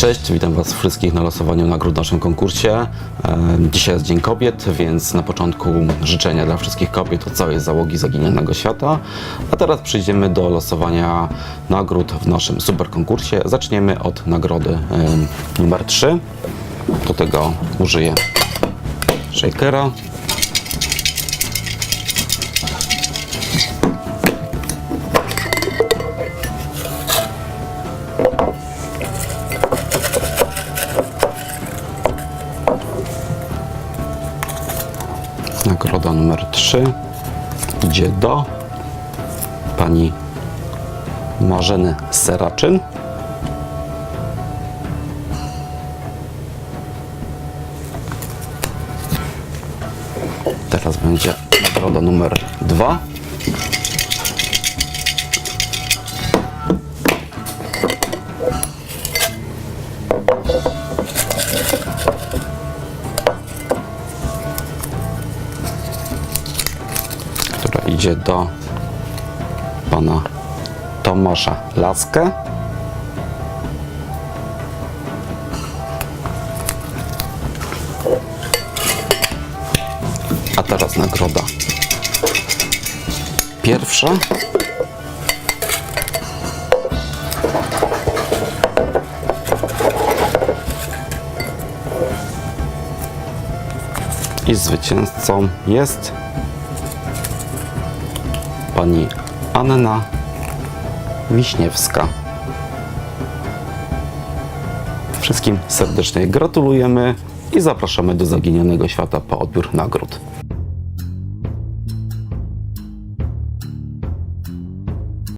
Cześć, witam Was wszystkich na losowaniu nagród w naszym konkursie. Dzisiaj jest Dzień Kobiet, więc na początku życzenia dla wszystkich kobiet od całej załogi Zaginionego Świata. A teraz przejdziemy do losowania nagród w naszym super konkursie. Zaczniemy od nagrody numer 3. Do tego użyję shakera. Nagroda numer 3 idzie do pani Marzeny Seraczyn. Teraz będzie nagroda numer 2. idzie do pana Tomasza Laskę. A teraz nagroda pierwsza. I zwycięzcą jest pani Anna Wiśniewska. Wszystkim serdecznie gratulujemy i zapraszamy do Zaginionego Świata po odbiór nagród.